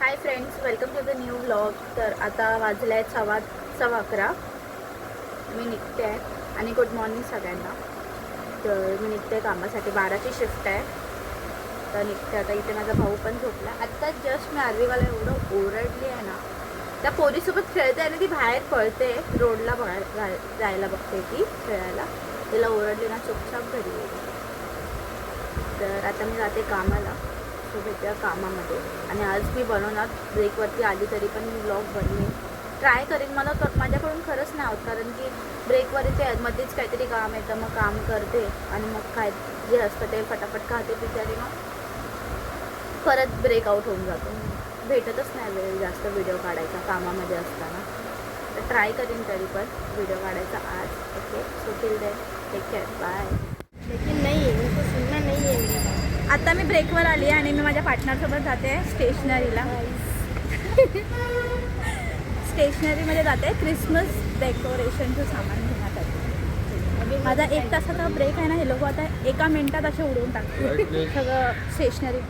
Hi friends welcome to the new vlog तर आता वाजला आहे सव्वा सव्वा अकरा. मी निघते आहे आणि गुड मॉर्निंग सगळ्यांना. तर मी निघते कामासाठी. बाराची शिफ्ट आहे. तर निघते आता. इथे माझा भाऊ पण झोपला. आत्ता जस्ट मी आर्वीवाला एवढं ओरडली आहे ना. त्या पोरीसोबत खेळते आणि ती बाहेर पळते. रोडला बाहेर जाय- जायला बघते ती खेळायला. तिला ओरडली ना चुपचाप घरी तर आता मी जाते कामाला. सो कामामध्ये. आणि आज मी बनवणार ब्रेकवरती आली तरी पण मी ब्लॉग बनवेन. ट्राय करेन. मला तर माझ्याकडून खरंच नाही होत कारण की ब्रेकवर ते मध्येच काहीतरी काम येतं. मग काम करते आणि मग काय जे असतं ते फटाफट खाते बिचारी मग परत ब्रेकआउट होऊन जातो. भेटतच नाही वेळ जास्त व्हिडिओ काढायचा कामामध्ये असताना. तर ट्राय करीन तरी पण व्हिडिओ काढायचा आज. Okay so till then take care bye लेकिन नाही है उनको सुनना नाही आहे. आता मी ब्रेकवर आली आणि मी माझ्या पार्टनरसोबत जाते स्टेशनरीला स्टेशनरीमध्ये जाते क्रिसमस डेकोरेशनचं सामान घेण्यासाठी. माझा एक तासाचा ब्रेक आहे ना हे लोक आता एका मिनिटात असे उडवून टाकते सगळं स्टेशनरी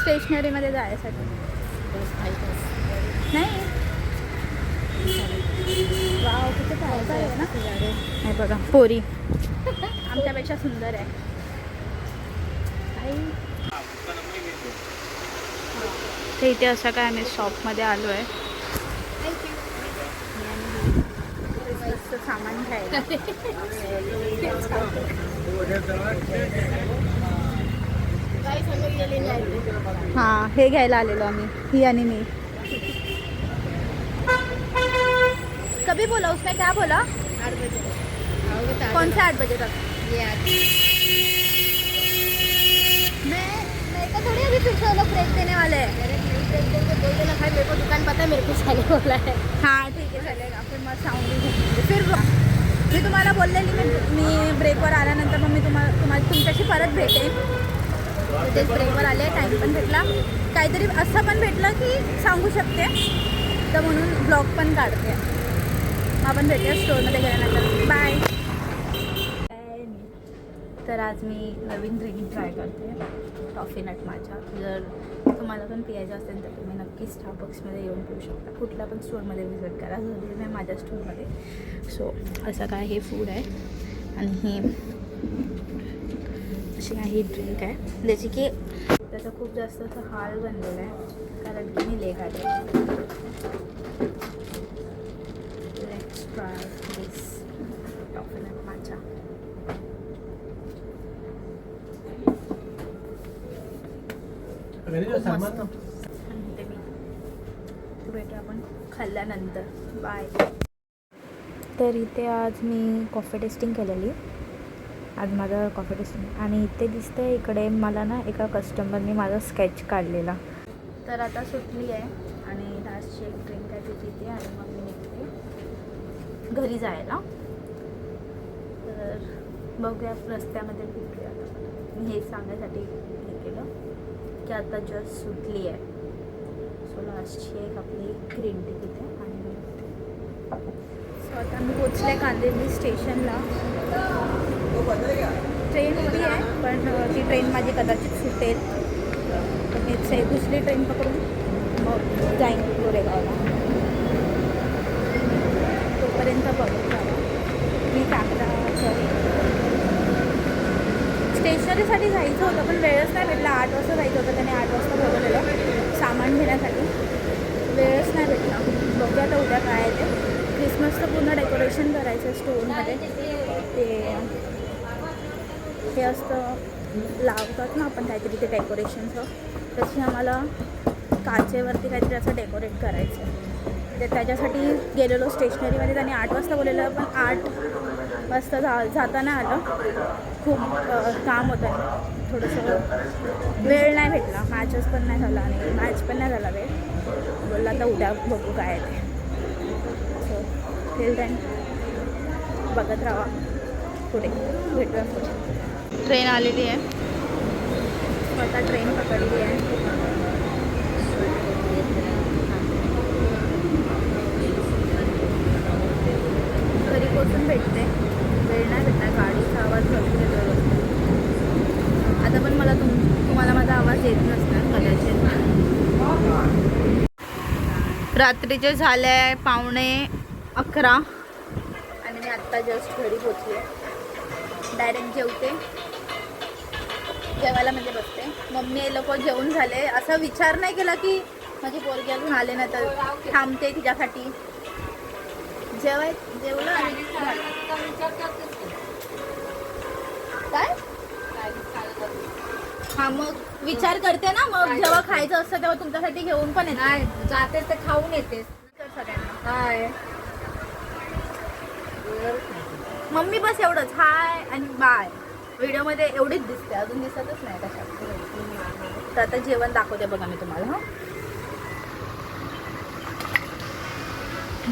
स्टेशनरीमध्ये जायसाठी. नाही. वाव किती आहे ना. नाही बघा पोरी. आमच्यापेक्षा सुंदर आहे. तर इथे असं काय आम्ही शॉपमध्ये आलो आहे सामान घ्यायला हां हे घ्यायला आलेलो आम्ही ही आणि मी. कभी बोला उसने क्या बोला? आठ बजे कौन सा आठ बजे तक? ये आठ मैं को थोड़ी अभी फिर से वो लोग ब्रेक देने वाले हैं। ब्रेक देंगे बोल देना भाई मेरे को दुकान पता है मेरे को जाने वाला है। हाँ ठीक आहे चालेल फिर मग सांगू फिर मी तुम्हाला बोललेली मी मी ब्रेकवर आल्यानंतर मग मी तुम्हाला तुम्हाला तुमच्याशी परत भेटेन। तेच ब्रेकवर आले टाईम पण भेटला. काहीतरी असं पण भेटलं की सांगू शकते. तर म्हणून ब्लॉग पण काढते. मग आपण भेटूया स्टोरमध्ये गेल्यानंतर. बाय तर आज मी नवीन ड्रिंक ट्राय करते. टॉफी नट माझ्या. जर तुम्हाला पण प्यायचं असेल तर तुम्ही नक्कीच स्टारबक्समध्ये येऊन पिऊ शकता. कुठल्या पण स्टोअरमध्ये व्हिजिट करा. जरी नाही माझ्या स्टोअरमध्ये सो असं काय हे फूड आहे. आणि हे अशी काही ड्रिंक आहे. ज्याची की त्याचा खूप जास्त असं हाल बनलेला आहे. कारण की मी लेख आले. Let's try this toffee nut माझ्या खूप मस्त सांगते मी. आपण खाल्ल्यानंतर. बाय तर इथे आज मी कॉफी टेस्टिंग केलेली. आज माझं कॉफी टेस्टिंग आणि इथे दिसतं इकडे मला ना एका कस्टमरने माझा स्केच काढलेला. तर आता सुटली आहे. आणि लास्टची एक ड्रिंक आहे ती पिते आणि मग मी निघते. घरी जायला. तर बघूया रस्त्यामध्ये भेटूया आता. मी हे सांगण्यासाठी हे केलं. की आता जस्ट सुटली आहे. सो लास्टची एक आपली ग्रीन टी तिथे आणि सो आता मी पोचले कांदिवली स्टेशनला. ट्रेन होती आहे पण ती ट्रेन माझी कदाचित सुटेल. तर मीच आहे दुसरी ट्रेन पकडून मग जाईन गोरेगावला. तोपर्यंत बघू. त्याच्यासाठी जायचं होतं पण वेळच नाही भेटला. आठ वाजता जायचं होतं त्याने आठ वाजता बोलवलेलं सामान घेण्यासाठी. वेळच नाही भेटला. बघूया आता उद्या काय आहे ते. क्रिसमसचं पूर्ण डेकोरेशन करायचं स्टोनमध्ये ते हे असतं लावतात ना आपण काहीतरी ते डेकोरेशनचं तशी आम्हाला काचेवरती काहीतरी असं डेकोरेट करायचं आहे. तर त्याच्यासाठी गेलेलो स्टेशनरीमध्ये त्याने आठ वाजता बोललेलं पण आठ वाजता जा जाताना आलं. खूप काम होतं थोडंसं वेळ नाही भेटला. मॅचेस पण नाही झाला आणि मॅच पण नाही झाला वेळ. बोलला आता उद्या बघू काय ते. सो टिल देन बघत राहा. पुढे भेटूया पुढे. ट्रेन आलेली आहे. सो आता ट्रेन पकडली आहे. घरी पोचून भेटते. वेळ नाही भेटणार गाडीचा आवाज भरपूर येतो रस्त्यात. आता पण मला तुम तुम्हाला माझा आवाज येत नसणार कदाचित. रात्रीचे झाले आहे पावणे अकरा. आणि मी आत्ता जस्ट घरी पोचले. डायरेक्ट जेवते. जेवायला म्हणजे बसते. मम्मी हे लोक जेवून झाले. असा विचार नाही केला की माझी पोरगी अजून आले ना तर थांबते तिच्यासाठी. जेवाय जेवलं आणि काय? हा मग विचार करते ना मग जेव्हा खायचं असतं तेव्हा तुमच्यासाठी घेऊन पण येते. नाही जाते ते खाऊन येतेस. तर सगळ्यांना काय मम्मी बस एवढंच. हाय आणि बाय. व्हिडिओमध्ये एवढीच दिसते अजून दिसतच नाही कशात तर आता जेवण दाखवते बघा मी तुम्हाला हा.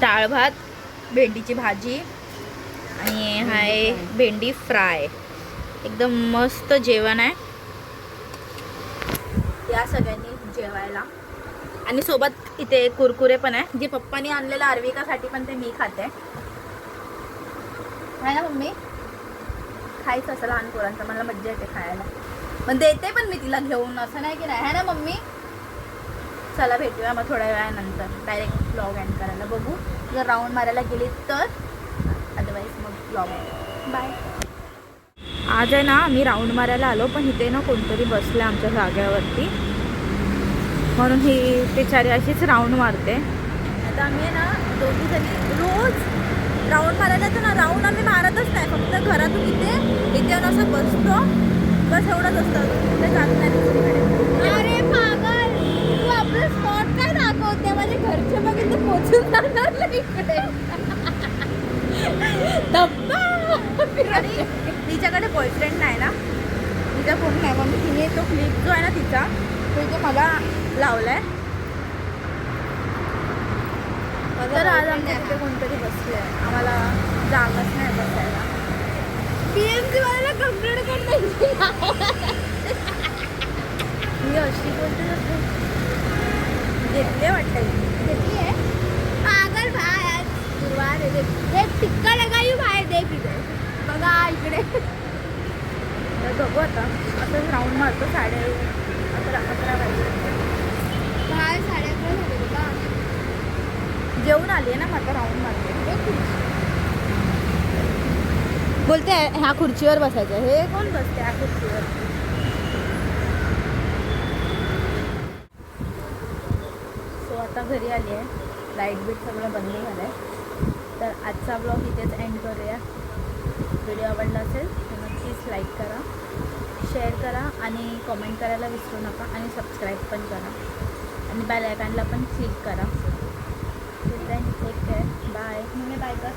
डाळ भात भेंडीची भाजी आणि हाय भेंडी फ्राय. एकदम मस्त जेवण आहे. या सगळ्यांनी जेवायला. आणि सोबत इथे कुरकुरे पण आहे. जे पप्पानी आणलेलं आर्विकासाठी पण ते मी खाते. आहे ना मम्मी? खायचं असं लहान पोरांचं मला मज्जा येते खायला. पण देते पण मी तिला घेऊन असं नाही की नाही. आहे ना मम्मी? चला भेटूया मग थोड्या वेळानंतर. डायरेक्ट ब्लॉग एंड करायला. बघू. जर राऊंड मारायला गेली तर अदरवाईज मग ब्लॉग बाय आज आहे ना आम्ही राऊंड मारायला आलो पण इथे ना कोणतरी बसलं आमच्या जाग्यावरती. म्हणून ही बिचारी अशीच राऊंड मारते. आता आम्ही आहे ना दोघी जणी रोज राऊंड मारायला तर ना राऊंड आम्ही मारतच नाही. फक्त घरातून इथे इथे येऊन असं बसतो. बस एवढंच असतं. कुठे जात नाही दुसरीकडे. अरे पागल तू आपलं स्पॉट काय दाखवते? माझे घरचे बघितले पोचून जाणार नाही इकडे. तिच्याकडे बॉयफ्रेंड नाही ना. तिचा फोन नाही मग तिने तो क्लिप जो आहे ना तिचा तो इथे मला लावलाय. तर आज आमच्या तिथे कोणतरी बसले आम्हाला जागाच नाही बसायला. पीएमसी वाल्याला कंप्लेंट करता मी अशी बोलते जसं घेतले वाटतं घेतली आहे पागल भाई आज गुरुवार आहे देख एक टिक्का लगाई भाई देख इथे बघा इकडे तर बघू आता. असं राऊंड मारतो साडे अकरा अकरा वाजले. भाई साडे अकरा झाले बघा जेवून आली आहे ना मग आता राऊंड मारते. बोलते ह्या खुर्चीवर बसायचं. हे कोण बसते ह्या खुर्चीवर? सो आता घरी आली आहे. लाइट बीट सगळं बंद झालं आहे तर आजचा ब्लॉग इथेच एंड करूया. व्हिडिओ आवडला असेल तर नक्कीच लाईक करा शेअर करा आणि कमेंट करायला विसरू नका आणि सबस्क्राईब पण करा. आणि बेल आयकॉनला पण क्लिक करा. Take care bye mummy bye कर